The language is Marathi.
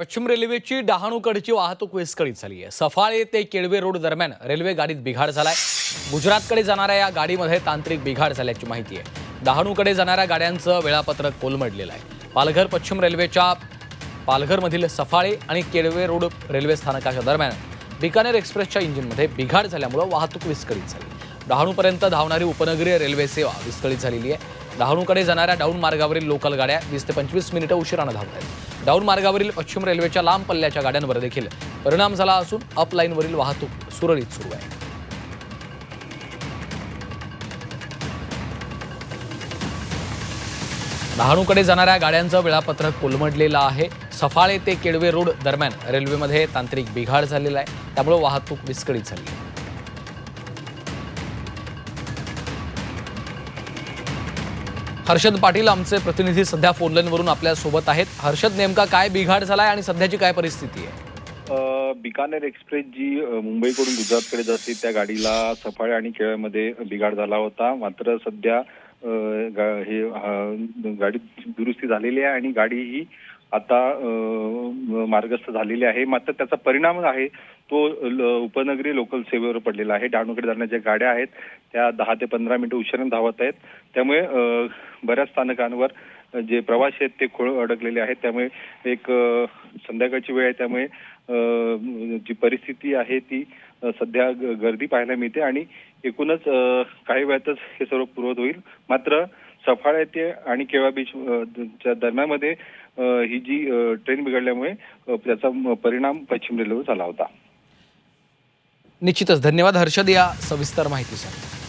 पश्चिम रेल्वेची डहाणूकडची वाहतूक विस्कळीत झाली आहे. सफाळे ते केळवे रोड दरम्यान रेल्वे गाडीत बिघाड झालाय. गुजरातकडे जाणाऱ्या या गाडीमध्ये तांत्रिक बिघाड झाल्याची माहिती आहे. डहाणूकडे जाणाऱ्या गाड्यांचं वेळापत्रक कोलमडलेलं आहे. पालघर पश्चिम रेल्वेच्या पालघरमधील सफाळे आणि केळवे रोड रेल्वे स्थानकाच्या दरम्यान बिकानेर एक्सप्रेसच्या इंजिनमध्ये बिघाड झाल्यामुळं वाहतूक विस्कळीत झाली. डहाणूपर्यंत धावणारी उपनगरीय रेल्वे सेवा विस्कळीत झालेली आहे. डहाणूकडे जाणाऱ्या डाऊन मार्गावरील लोकल गाड्या वीस ते पंचवीस मिनिटं उशिरानं धावत आहेत. डाऊन मार्गावरील पश्चिम रेल्वेच्या लांब पल्ल्याच्या गाड्यांवर देखील परिणाम झाला असून अपलाईनवरील वाहतूक सुरळीत सुरू आहे. डहाणूकडे जाणाऱ्या गाड्यांचं वेळापत्रक कोलमडलेलं आहे. सफाळे ते केळवे रोड दरम्यान रेल्वेमध्ये तांत्रिक बिघाड झालेला आहे. त्यामुळे वाहतूक विस्कळीत झाली आहे. हर्षद पाटील आमचे प्रतिनिधी सध्या फोनलाईनवरून आपल्यासोबत आहेत. हर्षद नेमका काय बिघाड झालाय आणि सध्याची काय परिस्थिती आहे? बिकानेर एक्सप्रेस जी मुंबईकडून गुजरातकडे जाते त्या गाडीला सफाळे आणि केळ्यामध्ये बिघाड झाला होता. मात्र सध्या गा- हे गाडी दुरुस्ती झालेली आहे आणि गाडी ही आता मार्गस्थ झालेली आहे. मात्र त्याचा परिणाम आहे तो ल- उपनगरी लोकल सेवेवर पडलेला आहे. डहाणूकडे जाणाऱ्या ज्या गाड्या आहेत त्या दहा ते पंधरा मिनिटं उशिराने धावत आहेत. त्यामुळे बऱ्याच स्थानकांवर जे प्रवासी आहेत ते खोळ अडकलेले आहेत. त्यामुळे एक संध्याकाळची वेळ आहे. त्यामुळे जी परिस्थिती आहे ती सध्या ग- गर्दी पाहायला मिळते आणि एकूणच काही वेळातच हे सर्व पुरवत होईल. मात्र सफाळा येथे आणि केळा बीच च्या दरम्यानमध्ये ही जी ट्रेन बिघडल्यामुळे त्याचा परिणाम पश्चिम रेल्वेवर झाला होता. निश्चितच. धन्यवाद हर्षद या सविस्तर माहितीसाठी.